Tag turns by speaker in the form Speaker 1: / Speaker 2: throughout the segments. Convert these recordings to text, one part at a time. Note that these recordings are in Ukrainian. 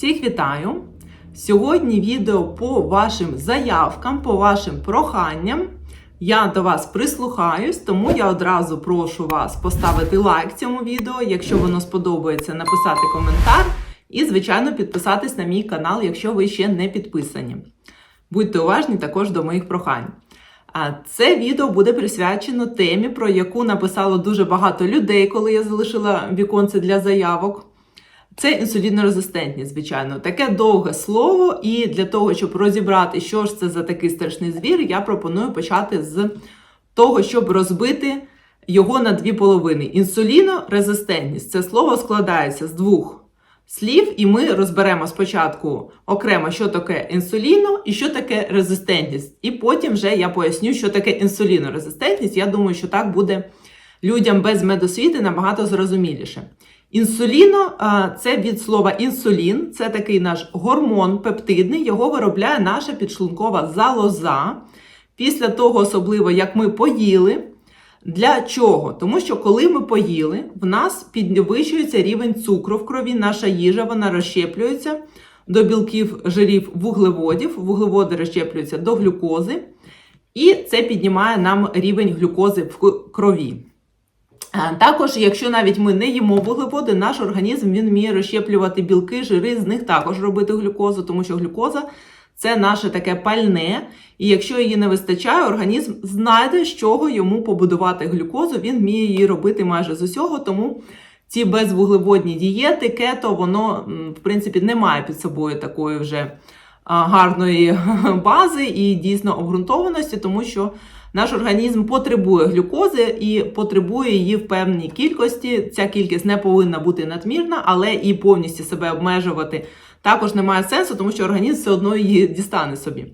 Speaker 1: Всіх вітаю! Сьогодні відео по вашим заявкам, по вашим проханням. Я до вас прислухаюсь, тому я одразу прошу вас поставити лайк цьому відео, якщо воно сподобається, написати коментар і, звичайно, підписатись на мій канал, якщо ви ще не підписані. Будьте уважні також до моїх прохань. А це відео буде присвячено темі, про яку написало дуже багато людей, коли я залишила віконце для заявок. Це інсулінорезистентність, звичайно, таке довге слово, і для того, щоб розібрати, що ж це за такий страшний звір, я пропоную почати з того, щоб розбити його на дві половини. Інсулінорезистентність це слово складається з двох слів, і ми розберемо спочатку окремо, що таке інсуліно і що таке резистентність. І потім вже я поясню, що таке інсулінорезистентність. Я думаю, що так буде людям без медосвіти набагато зрозуміліше. Інсуліно це від слова інсулін, це такий наш гормон пептидний, його виробляє наша підшлункова залоза. Після того, особливо, як ми поїли. Для чого? Тому що коли ми поїли, в нас підвищується рівень цукру в крові, наша їжа вона розщеплюється до білків, жирів, вуглеводів, вуглеводи розщеплюються до глюкози, і це піднімає нам рівень глюкози в крові. Також, якщо навіть ми не їмо вуглеводи, наш організм він вміє розщеплювати білки, жири, з них також робити глюкозу, тому що глюкоза це наше таке пальне, і якщо її не вистачає, організм знайде, з чого йому побудувати глюкозу, він вміє її робити майже з усього, тому ці безвуглеводні дієти, кето, воно, в принципі, не має під собою такої вже гарної бази і дійсно обґрунтованості, тому що наш організм потребує глюкози і потребує її в певній кількості. Ця кількість не повинна бути надмірна, але і повністю себе обмежувати також немає сенсу, тому що організм все одно її дістане собі.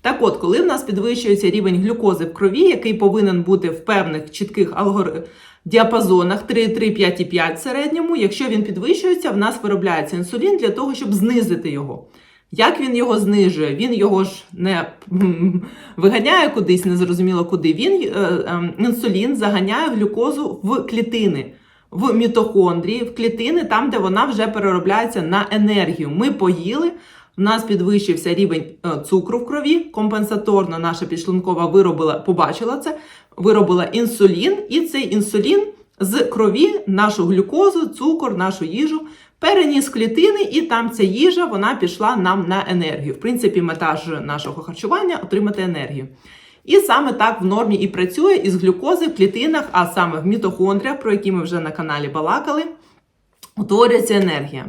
Speaker 1: Так от, коли в нас підвищується рівень глюкози в крові, який повинен бути в певних чітких алгоритмах, діапазонах 3,3, 5,5 в середньому, якщо він підвищується, в нас виробляється інсулін для того, щоб знизити його. Як він його знижує? Він його ж не виганяє кудись, незрозуміло куди. Він е, е, інсулін заганяє глюкозу в клітини, в мітохондрії, в клітини, там, де вона вже переробляється на енергію. Ми поїли, в нас підвищився рівень е, цукру в крові. Компенсаторно наша підшлункова виробила, побачила це, виробила інсулін, і цей інсулін з крові нашу глюкозу, цукор, нашу їжу переніс клітини, і там ця їжа вона пішла нам на енергію. В принципі, мета ж нашого харчування отримати енергію. І саме так в нормі і працює із глюкози в клітинах, а саме в мітохондріях, про які ми вже на каналі балакали, утворюється енергія.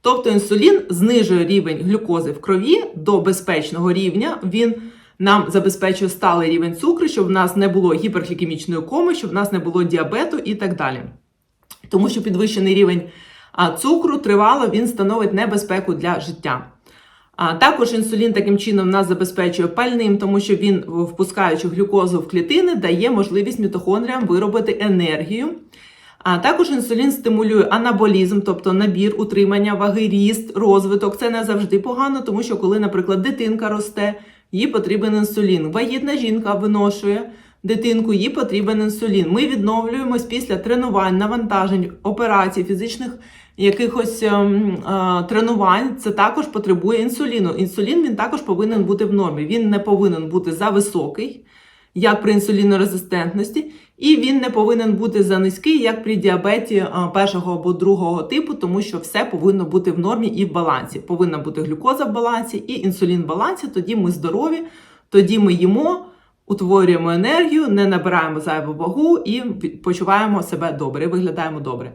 Speaker 1: Тобто інсулін знижує рівень глюкози в крові до безпечного рівня. Він нам забезпечує сталий рівень цукру, щоб в нас не було гіперглікемічної коми, щоб в нас не було діабету і так далі. Тому що підвищений рівень цукру тривало він становить небезпеку для життя. А також інсулін таким чином нас забезпечує пальним, тому що він, впускаючи глюкозу в клітини, дає можливість мітохондріям виробити енергію. А також інсулін стимулює анаболізм, тобто набір, утримання ваги, ріст, розвиток. Це не завжди погано, тому що коли, наприклад, дитинка росте, їй потрібен інсулін. Вагітна жінка виношує дитинку, їй потрібен інсулін. Ми відновлюємось після тренувань, навантажень, операцій, фізичних якихось ем, е, тренувань. Це також потребує інсуліну. Інсулін він також повинен бути в нормі. Він не повинен бути за високий, як при інсулінорезистентності, і він не повинен бути за низький, як при діабеті е, першого або другого типу, тому що все повинно бути в нормі і в балансі. Повинна бути глюкоза в балансі і інсулін в балансі. Тоді ми здорові, тоді ми їмо утворюємо енергію, не набираємо зайву вагу і почуваємо себе добре, виглядаємо добре.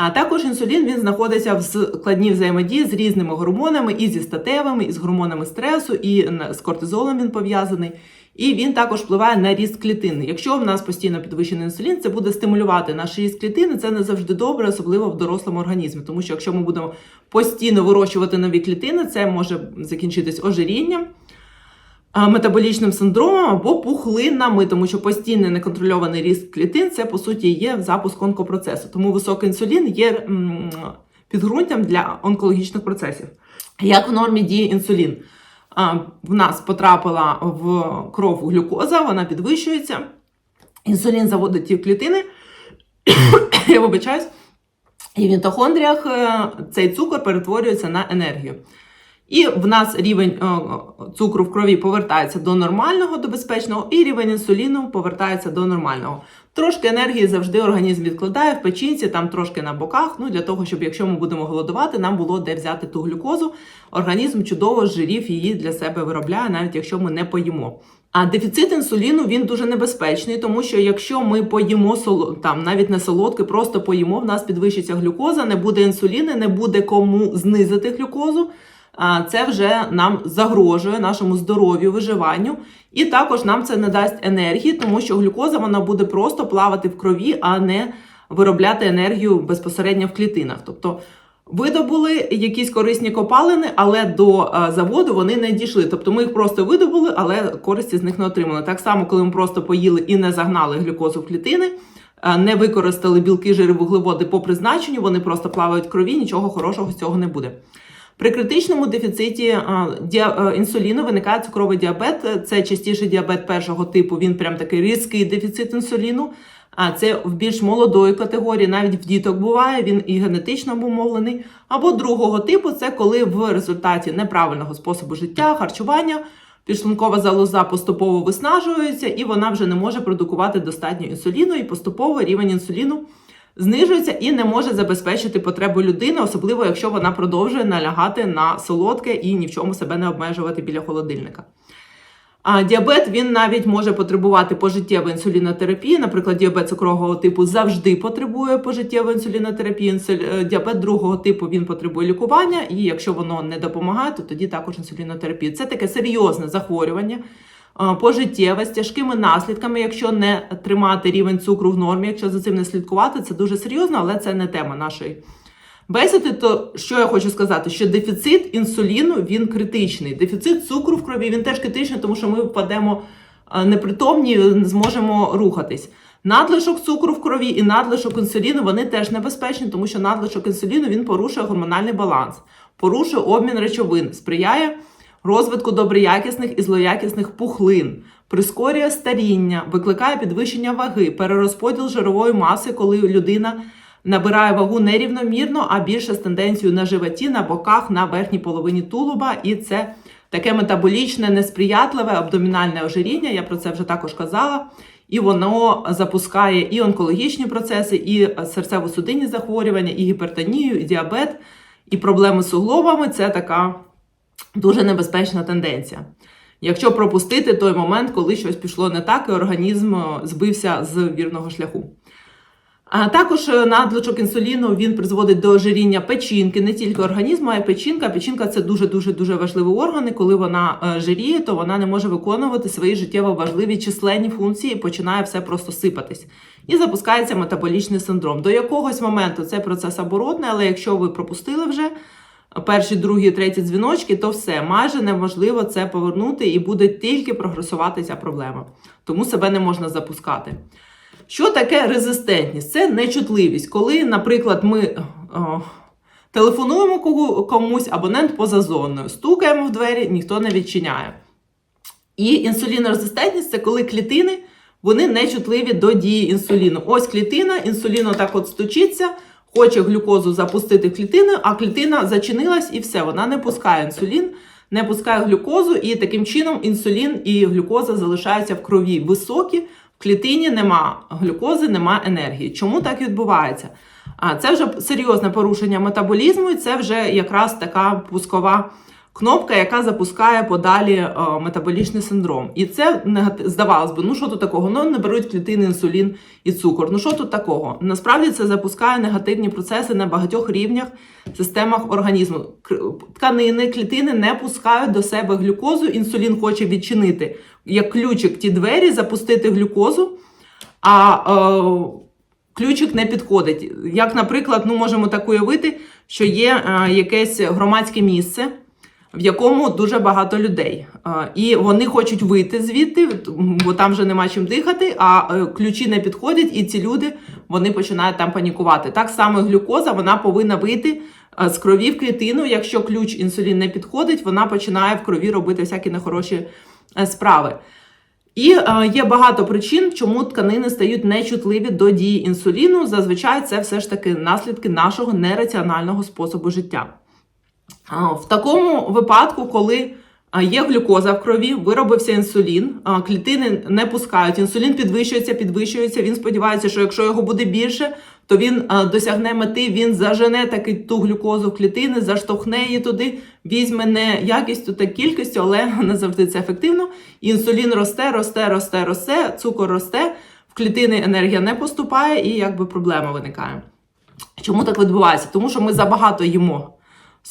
Speaker 1: А також інсулін він знаходиться в складній взаємодії з різними гормонами, і зі статевими, і з гормонами стресу, і з кортизолом він пов'язаний. І він також впливає на ріст клітини. Якщо в нас постійно підвищений інсулін, це буде стимулювати наш ріст клітини. Це не завжди добре, особливо в дорослому організмі. Тому що якщо ми будемо постійно вирощувати нові клітини, це може закінчитись ожирінням метаболічним синдромом або пухлинами, тому що постійний неконтрольований ріст клітин це по суті є запуск онкопроцесу. Тому високий інсулін є підґрунтям для онкологічних процесів. Як в нормі діє інсулін? В нас потрапила в кров глюкоза, вона підвищується. Інсулін заводить ті клітини, я вибачаюсь, І в мітохондріях е, цей цукор перетворюється на енергію. І в нас рівень е, цукру в крові повертається до нормального, до безпечного, і рівень інсуліну повертається до нормального. Трошки енергії завжди організм відкладає в печінці, там трошки на боках. Ну для того, щоб якщо ми будемо голодувати, нам було де взяти ту глюкозу. Організм чудово жирів її для себе виробляє, навіть якщо ми не поїмо. А дефіцит інсуліну він дуже небезпечний, тому що якщо ми поїмо соло, там навіть не солодке, просто поїмо, в нас підвищиться глюкоза, не буде інсуліну, не буде кому знизити глюкозу. Це вже нам загрожує нашому здоров'ю, виживанню, і також нам це не дасть енергії, тому що глюкоза вона буде просто плавати в крові, а не виробляти енергію безпосередньо в клітинах. Тобто видобули якісь корисні копалини, але до е, заводу вони не дійшли. Тобто ми їх просто видобули, але користі з них не отримали. Так само, коли ми просто поїли і не загнали глюкозу в клітини. е, Не використали білки, жири, вуглеводи по призначенню, вони просто плавають в крові, нічого хорошого з цього не буде. При критичному дефіциті діа- е, інсуліну виникає цукровий діабет. Це частіше діабет першого типу. Він прям такий різкий дефіцит інсуліну. А це в більш молодої категорії, навіть в діток буває. Він і генетично обумовлений. Або другого типу це коли в результаті неправильного способу життя, харчування підшлункова залоза поступово виснажується, і вона вже не може продукувати достатньо інсуліну, і поступово рівень інсуліну знижується і не може забезпечити потребу людини, особливо якщо вона продовжує налягати на солодке і ні в чому себе не обмежувати біля холодильника. А діабет він навіть може потребувати пожиттєвої інсулінотерапії. Наприклад, діабет цукрового типу завжди потребує пожиттєвої інсулінотерапії. Е, Діабет другого типу він потребує лікування, і якщо воно не допомагає, то тоді також інсулінотерапія. Це таке серйозне захворювання. Е, Пожиттєве з тяжкими наслідками, якщо не тримати рівень цукру в нормі, якщо за цим не слідкувати, це дуже серйозно, але це не тема нашої бесіди. То що я хочу сказати, що дефіцит інсуліну він критичний. Дефіцит цукру в крові він теж критичний, тому що ми впадемо е, непритомні, не зможемо рухатись. Надлишок цукру в крові і надлишок інсуліну вони теж небезпечні, тому що надлишок інсуліну він порушує гормональний баланс, порушує обмін речовин, сприяє розвитку доброякісних і злоякісних пухлин, прискорює старіння, викликає підвищення ваги, перерозподіл жирової маси, коли людина набирає вагу нерівномірно, а більше з тенденцією на животі, на боках, на верхній половині тулуба. І це таке метаболічне, несприятливе абдомінальне ожиріння. Я про це вже також казала. І воно запускає і онкологічні процеси, і серцево-судинні захворювання, і гіпертонію, і діабет, і проблеми з суглобами. Це така дуже небезпечна тенденція. Якщо пропустити той момент, коли щось пішло не так, і організм е, збився з вірного шляху. А також е, надлишок інсуліну він призводить до ожиріння печінки, не тільки організму, а й печінка. Печінка це дуже дуже дуже важливий орган. і Коли вона е, жиріє, то вона не може виконувати свої життєво важливі численні функції, і починає все просто сипатись. І запускається метаболічний синдром. До якогось моменту це процес оборотний, але якщо ви пропустили вже перші, другі, треті дзвіночки, то все майже неможливо це повернути і буде тільки прогресувати ця проблема. Тому себе не можна запускати. Що таке резистентність? Це нечутливість. Коли, наприклад, ми о, телефонуємо комусь, абонент поза зоною, стукаємо в двері, ніхто не відчиняє. І інсулінорезистентність це коли клітини вони нечутливі до дії інсуліну. Ось клітина, інсулін отак от стучиться, хоче глюкозу запустити в клітину, а клітина зачинилась і все, вона не пускає інсулін, не пускає глюкозу, і таким чином інсулін і глюкоза залишаються в крові високі. В клітині нема глюкози, нема енергії. Чому так відбувається? А це вже серйозне порушення метаболізму, і це вже якраз така пускова кнопка, яка запускає подалі е, метаболічний синдром. І це здавалось би, ну що тут такого? Ну не беруть клітини, інсулін і цукор. Ну що тут такого? Насправді це запускає негативні процеси на багатьох рівнях, системах організму. Тканини, клітини не пускають до себе глюкозу. Інсулін хоче відчинити як ключик ті двері, запустити глюкозу. А е, ключик не підходить. Як, наприклад, ну можемо так уявити, що є е, якесь громадське місце, в якому дуже багато людей. І вони хочуть вийти звідти, бо там вже нема чим дихати, а е, ключі не підходять, і ці люди вони починають там панікувати. Так само глюкоза вона повинна вийти е, з крові в клітину. Якщо ключ інсулін не підходить, вона починає в крові робити всякі нехороші е, справи. І є багато причин, чому тканини стають нечутливі до дії інсуліну. Зазвичай це все ж таки наслідки нашого нераціонального способу життя. В такому випадку, коли є глюкоза в крові, виробився інсулін, клітини не пускають, інсулін підвищується, підвищується. Він сподівається, що якщо його буде більше, то він досягне мети, він зажене таки ту глюкозу в клітини, заштовхне її туди, візьме не якістю та кількістю, але не завжди це ефективно. Інсулін росте, росте, росте, росте, цукор росте, в клітини енергія не поступає, і якби проблема виникає. Чому так відбувається? Тому що ми забагато їмо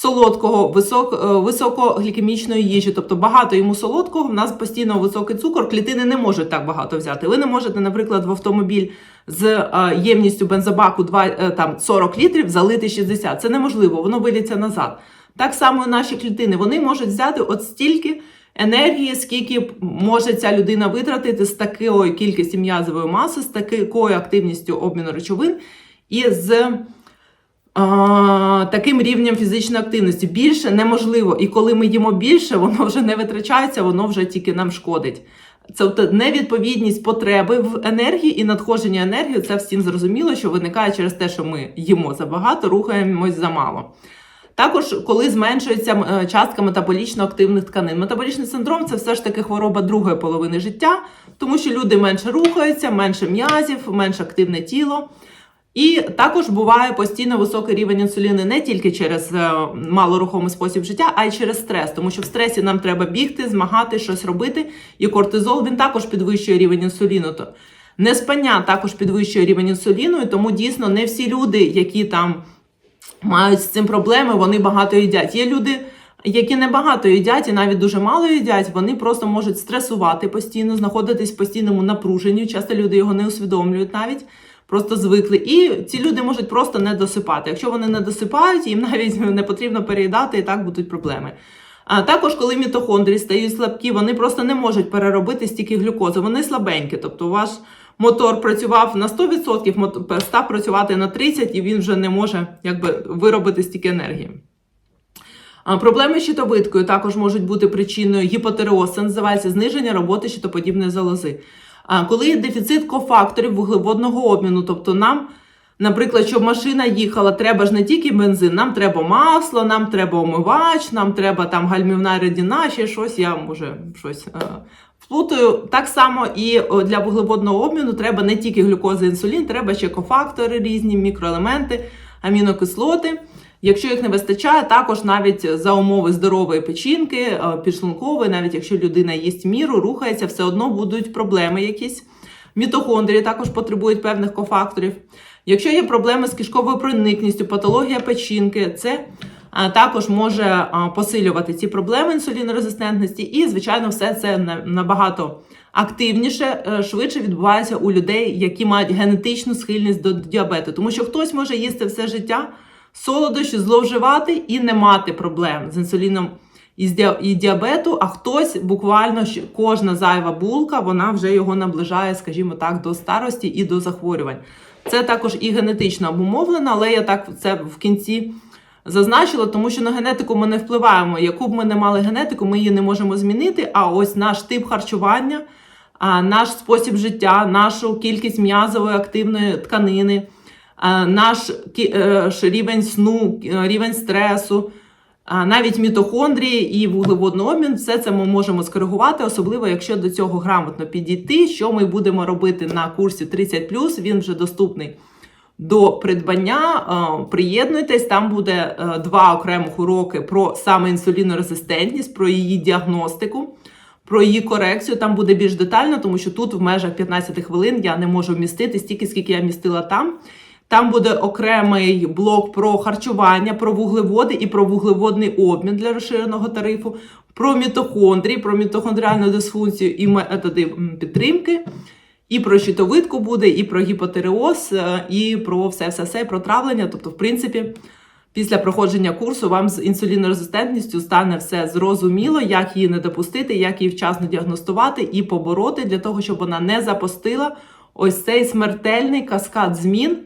Speaker 1: солодкого, висок, е, високоглікемічної їжі, тобто багато йому солодкого, в нас постійно високий цукор, клітини не можуть так багато взяти. Ви не можете, наприклад, в автомобіль з е, ємністю бензобаку 2, е, там, 40 літрів залити 60. Це неможливо, воно виліться назад. Так само наші клітини вони можуть взяти от стільки енергії, скільки може ця людина витратити з такою кількістю м'язової маси, з такою активністю обміну речовин і з таким рівнем фізичної активності. Більше неможливо. І коли ми їмо більше, воно вже не витрачається, воно вже тільки нам шкодить. Це невідповідність потреби в енергії і надходження енергії. Це всім зрозуміло, що виникає через те, що ми їмо забагато, рухаємось замало. Також, коли зменшується е, частка метаболічно активних тканин. Метаболічний синдром це все ж таки хвороба другої половини життя, тому що люди менше рухаються, менше м'язів, менш активне тіло. І також буває постійно високий рівень інсуліну не тільки через е, малорухомий спосіб життя, а й через стрес, тому що в стресі нам треба бігти, змагати, щось робити. І кортизол він також підвищує рівень інсуліну. То неспання також підвищує рівень інсуліну, і тому дійсно не всі люди, які там мають з цим проблеми, вони багато їдять. Є люди. Які не багато їдять і навіть дуже мало їдять, вони просто можуть стресувати постійно, знаходитись в постійному напруженні. Часто люди його не усвідомлюють навіть просто звикли. І ці люди можуть просто не досипати. Якщо вони не досипають, їм навіть не потрібно переїдати, і так будуть проблеми. А також, коли мітохондрії стають слабкі, вони просто не можуть переробити стільки глюкози. Вони слабенькі. Тобто, ваш мотор працював на 100%, перестав працювати на 30%, і він вже не може якби, виробити стільки енергії. А Проблеми з щитовидкою також можуть бути причиною гіпотереоз, це називається зниження роботи щитоподібної залози. Коли є дефіцит кофакторів вуглеводного обміну, тобто нам, наприклад, щоб машина їхала, треба ж не тільки бензин, нам треба масло, нам треба омивач, нам треба там гальмівна рідина, ще щось, я може щось е, вплутаю. Так само і для вуглеводного обміну треба не тільки глюкоза інсулін, треба ще кофактори різні, мікроелементи, амінокислоти. Якщо їх не вистачає, також навіть за умови здорової печінки, е, підшлункової, навіть якщо людина їсть міру, рухається, все одно будуть проблеми якісь. Мітохондрії також потребують певних кофакторів. Якщо є проблеми з кишковою проникністю, патологія печінки, це е, також може е, посилювати ці проблеми інсулінорезистентності, і, звичайно, все це набагато активніше, швидше відбувається у людей, які мають генетичну схильність до діабету, тому що хтось може їсти все життя солодощі зловживати і не мати проблем з інсуліном і діабету, а хтось буквально кожна зайва булка, вона вже його наближає, скажімо так, до старості і до захворювань. Це також і генетично обумовлено, але я так це в кінці зазначила, тому що на генетику ми не впливаємо. Яку б ми не мали генетику, ми її не можемо змінити. А ось наш тип харчування, наш спосіб життя, нашу кількість м'язової активної тканини наш е, рівень сну, е, рівень стресу, навіть мітохондрії і вуглеводний обмін, все це ми можемо скоригувати, особливо якщо до цього грамотно підійти. Що ми будемо робити на курсі 30+, він вже доступний до придбання. Приєднуйтесь, там буде е, два окремих уроки про саме інсулінорезистентність, про її діагностику. Про її корекцію там буде більш детально, тому що тут в межах 15 хвилин я не можу вмістити стільки, скільки я містила там. Там буде окремий блок про харчування, про вуглеводи і про вуглеводний обмін для розширеного тарифу, про мітохондрії, про мітохондріальну дисфункцію і методи підтримки. І про щитовидку буде, і про гіпотереоз, е, і про все-все-все, про травлення. Тобто, в принципі, після проходження курсу вам з інсулінорезистентністю стане все зрозуміло, як її не допустити, як її вчасно діагностувати і побороти для того, щоб вона не запустила ось цей смертельний каскад змін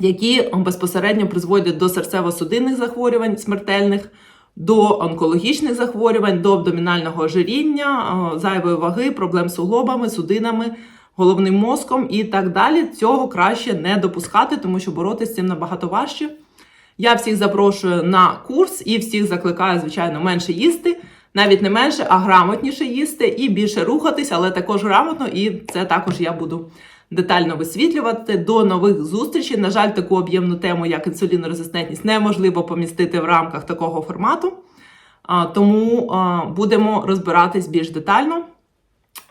Speaker 1: які безпосередньо призводять до серцево-судинних захворювань смертельних, до онкологічних захворювань, до абдомінального ожиріння, зайвої ваги, проблем з суглобами, судинами, головним мозком і так далі. Цього краще не допускати, тому що боротися з цим набагато важче. Я всіх запрошую на курс і всіх закликаю, звичайно, менше їсти, навіть не менше, а грамотніше їсти і більше рухатись, але також грамотно, і це також я буду детально висвітлювати. До нових зустрічей. На жаль, таку об'ємну тему, як інсулінорезистентність, неможливо помістити в рамках такого формату. Тому будемо розбиратись більш детально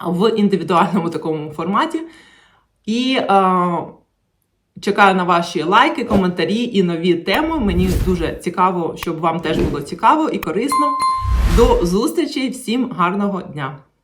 Speaker 1: в індивідуальному такому форматі. І чекаю на ваші лайки, коментарі і нові теми. Мені дуже цікаво, щоб вам теж було цікаво і корисно. До зустрічі! Всім гарного дня!